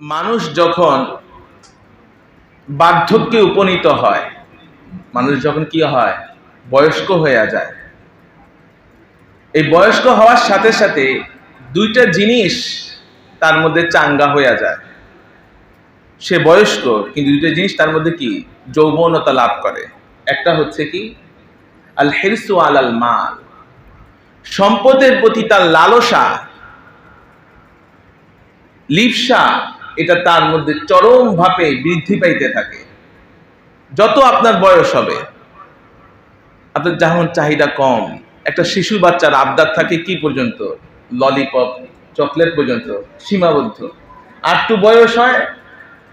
মানুষ যখন বার্ধক্যে উপনীত হয়, মানুষ যখন কি হয়? বয়স্ক হয়ে যায়। এই বয়স্ক হওয়ার সাথে সাথে দুইটা জিনিস তার মধ্যে চাঙ্গা হয়ে যায়। সে বয়স্ক, কিন্তু দুইটা জিনিস তার মধ্যে কি? যৌবনতা লাভ করে। একটা হচ্ছে কি? আল হেরসু আল আল মাল। সম্পদের প্রতি তার লালসা, লিপসা এটা তার মধ্যে চরমভাবে বৃদ্ধি পাইতে থাকে। যত আপনার বয়স হবে, আপনার যেমন চাহিদা কম, একটা শিশু বাচ্চার আবদার থাকে কি পর্যন্ত? ললিপপ, চকলেট পর্যন্ত, সীমাবদ্ধ। আটটু বয়স হয়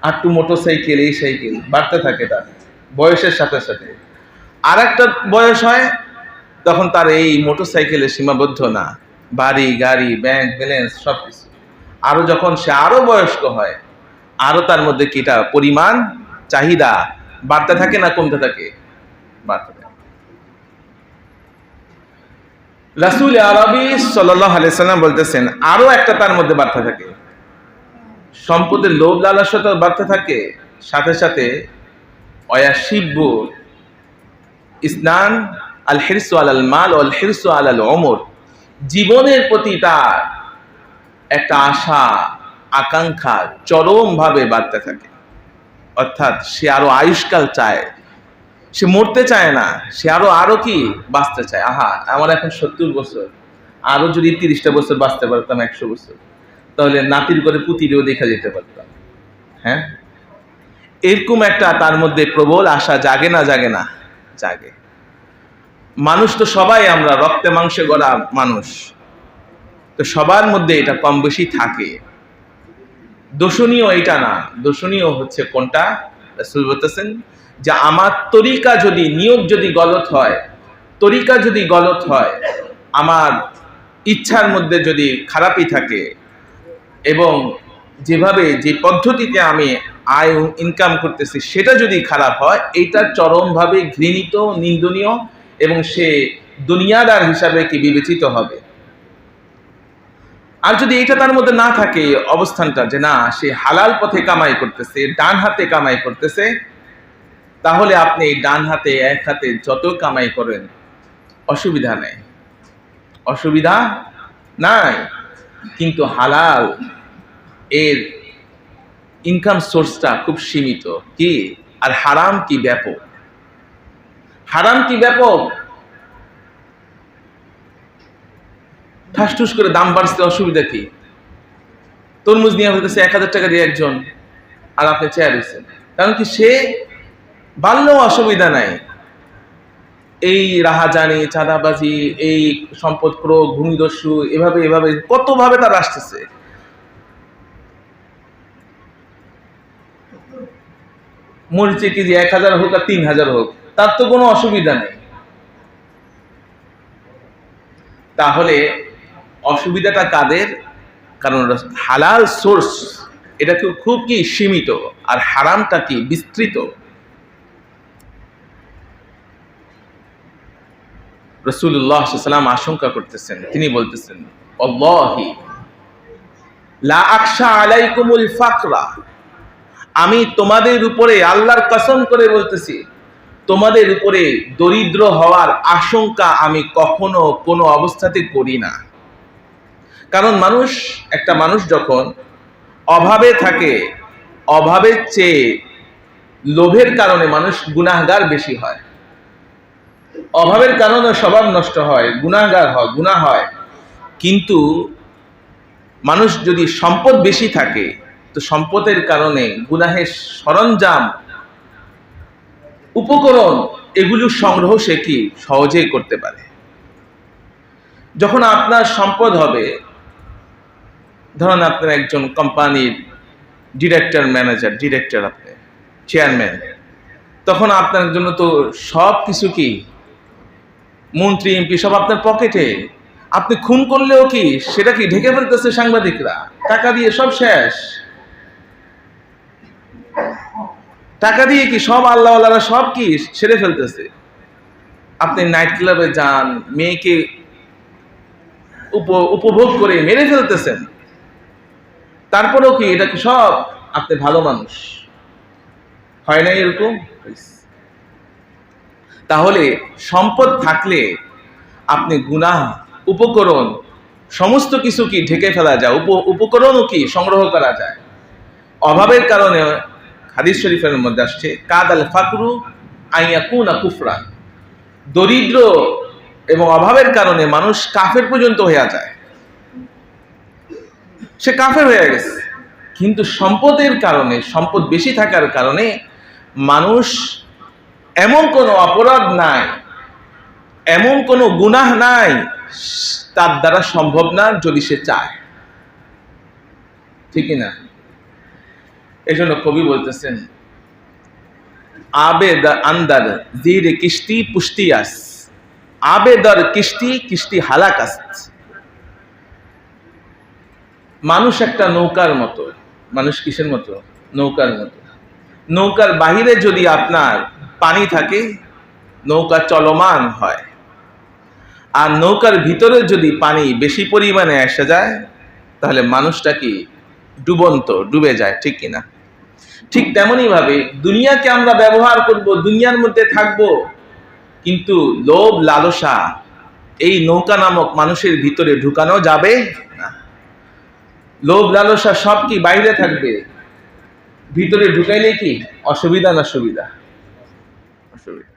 আটটু মোটরসাইকেল, এই সাইকেল, বাড়তে থাকে তার, বয়সের সাথে সাথে। আর একটা বয়স হয়, তখন তার এই মোটরসাইকেলে সীমাবদ্ধ না। বাড়ি, গাড়ি ব্যাংক ব্যালেন্স সব কিছু আরও যখন সে আরও বয়স্ক হয় আরও তার মধ্যে কিটা পরিমাণ, চাহিদা বাড়তে থাকে না কমতে থাকে? বাড়তে থাকে। রাসুল আরবি আলাইসাল্লাম বলতেছেন আরও একটা তার মধ্যে বাড়তে থাকে। সম্পদের লোভ লালসতা বাড়তে থাকে, সাথে সাথে ইসনান আল হিরসু আল মাল আল হিরসু আল অমর জীবনের প্রতি তার একটা আশা, আকাঙ্ক্ষা চরমভাবে বাড়তে থাকে। অর্থাৎ সে আরও আয়ুষ্কাল চায়। সে মরতে চায় না, সে আরও আরও কি বাঁচতে চায়? আহা, আমার এখন সত্তর বছর। আরও যদি তিরিশটা বছর বাঁচতে পারতাম, একশো বছর। তাহলে নাতির করে পুতিরেও দেখা যেতে পারতাম। হ্যাঁ? এরকম একটা তার মধ্যে প্রবল আশা জাগে না জাগে না, জাগে। মানুষ তো সবাই আমরা, রক্তে মাংসে গড়া মানুষ। তো সবার মধ্যে এটা কম বেশি থাকে। দোষণীয় এটা না। দোষণীয় হচ্ছে কোনটা? রাসূল বলতেছেন যে আমার তরিকা যদি নিয়োগ যদি গলত হয়, তরিকা যদি গলত হয়, আমার ইচ্ছার মধ্যে যদি খারাপই থাকে এবং যেভাবে যে পদ্ধতিতে আমি আয় ইনকাম করতেছি সেটা যদি খারাপ হয় এটা চরমভাবে ঘৃণিত, নিন্দনীয় এবং সে দুনিয়াদার হিসাবে কি বিবেচিত হবে? আর যদি এটা তার মধ্যে না থাকে, অবস্থানটা যে না, সে হালাল পথে কামাই করতেছে, ডান হাতে কামাই করতেছে, তাহলে আপনি ডান হাতে, এক হাতে যত কামাই করেন, অসুবিধা নেই। অসুবিধা নাই। কিন্তু হালাল, এর ইনকাম সোর্সটা খুব সীমিত। কি? আর হারাম কি ব্যাপক? হারাম কি ব্যাপক? ঠাসঠুস করে দাম বাড়ছে, অসুবিধা কি? তরমুজ নিয়ে হইতেছে এক হাজার টাকা দিয়ে একজন আর আপনি চেয়ার হয়েছেন কারণ কি সে বাড়লেও অসুবিধা নাই। এই রাহাজানি, চাঁদাবাজি, এই সম্পদ ক্রোধ ভূমিদস্যু, এভাবে এভাবে, কতভাবে তার আসতেছে। মরিচে কেজি এক হাজার হোক আর তিন হাজার হোক, তার তো কোনো অসুবিধা নেই। তাহলে অসুবিধাটা কাদের? কারণ হালাল সোর্স এটা খুব খুব কি সীমিত আর হারামটা কি? বিস্তৃত। রসুল্লাহ সাল্লাম আশঙ্কা করতেছেন। তিনি বলতেছেন অল্লাহি লা আকশা আলাইকুমুল ফাকরা। আমি তোমাদের উপরে আল্লাহর কসম করে বলতেছি, তোমাদের উপরে দরিদ্র হওয়ার আশঙ্কা আমি কখনো কোনো অবস্থাতে করি না। কারণ মানুষ, একটা মানুষ যখন অভাবে থাকে অভাবের চেয়ে লোভের কারণে মানুষ গুনাহগার বেশি হয়। অভাবের কারণে স্বভাব নষ্ট হয়, গুনাহগার হয়, গুনাহ হয়। কিন্তু মানুষ যদি সম্পদ বেশি থাকে, তো সম্পদের কারণে গুনাহের সরঞ্জাম, উপকরণ এগুলো সংগ্রহ সে কি সহজেই করতে পারে। যখন আপনার সম্পদ হবে ধরুন আপনার একজন কোম্পানির ডিরেক্টর ম্যানেজার ডিরেক্টর আপনি চেয়ারম্যান তখন আপনার জন্য তো সব কিছু কি? মন্ত্রী এমপি সব আপনার পকেটে আপনি খুন করলেও কি সেটা কি ঢেকে ফেলতেছে সাংবাদিকরা? টাকা দিয়ে সব শেষ। টাকা দিয়ে কি সব আল্লাহওয়ালারা সব কি ছেড়ে ফেলতেছে? আপনি নাইট ক্লাবে যান, মেয়েকে উপভোগ করে মেরে ফেলতেছেন। তারপরেও কি এটা কি সব? আপনি ভালো মানুষ। হয় না এরকম? তাহলে সম্পদ থাকলে আপনি গুনাহ, উপকরণ, সমস্ত কিছু কি ঢেকে ফেলা যায়? উপ, উপকরণও কি সংগ্রহ করা যায়? অভাবের কারণে হাদিস শরীফের মধ্যে আসছে কাদ আল ফাকরু আইয়াকুনা কুফরান। দরিদ্র এবং অভাবের কারণে মানুষ কাফের পর্যন্ত হয়ে যায়। সে কাফের হয়ে গেছে। কিন্তু সম্পদের কারণে, সম্পদ বেশি থাকার কারণে মানুষ এমন কোনো অপরাধ নাই, এমন কোনো গুনাহ নাই, তার দ্বারা সম্ভব না যদি সে চায়। ঠিকই না এই জন্য কবি বলতেছেন, আবে আন্দার জিরে কিস্তি পুষ্টিয়াস আবে দর কিস্তি কিস্তি হালাকাস মানুষ একটা নৌকার মতো। মানুষ কিসের মতো? নৌকার মতো। নৌকার বাহিরে যদি আপনার পানি থাকে, নৌকা চলমান হয়। আর নৌকার ভিতরে যদি পানি বেশি পরিমাণে এসে যায়, তাহলে মানুষটা কি ডুবন্ত, ডুবে যায়, ঠিক কিনা ঠিক তেমনই ভাবে দুনিয়াকে আমরা ব্যবহার করব, দুনিয়ার মধ্যে থাকব, কিন্তু লোভ, লালসা, এই নৌকা নামক মানুষের ভিতরে ঢুকানো যাবে লোভ লালসা সব কি বাইরে থাকবে? ভিতরে ঢুকাইলে কি? অসুবিধা না সুবিধা? অসুবিধা।